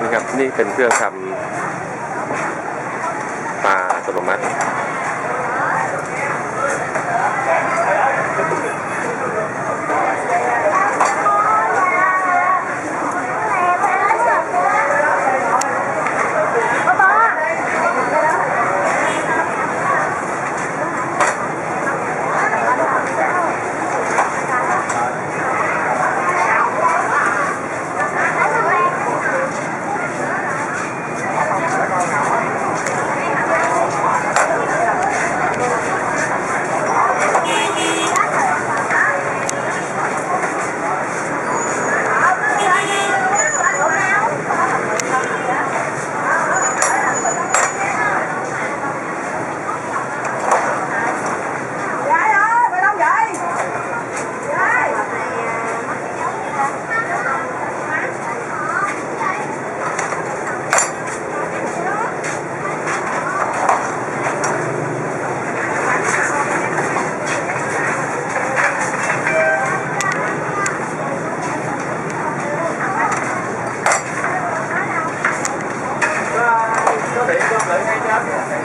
นี่ครับ นี่เป็นเครื่องทำปลา Để anh 店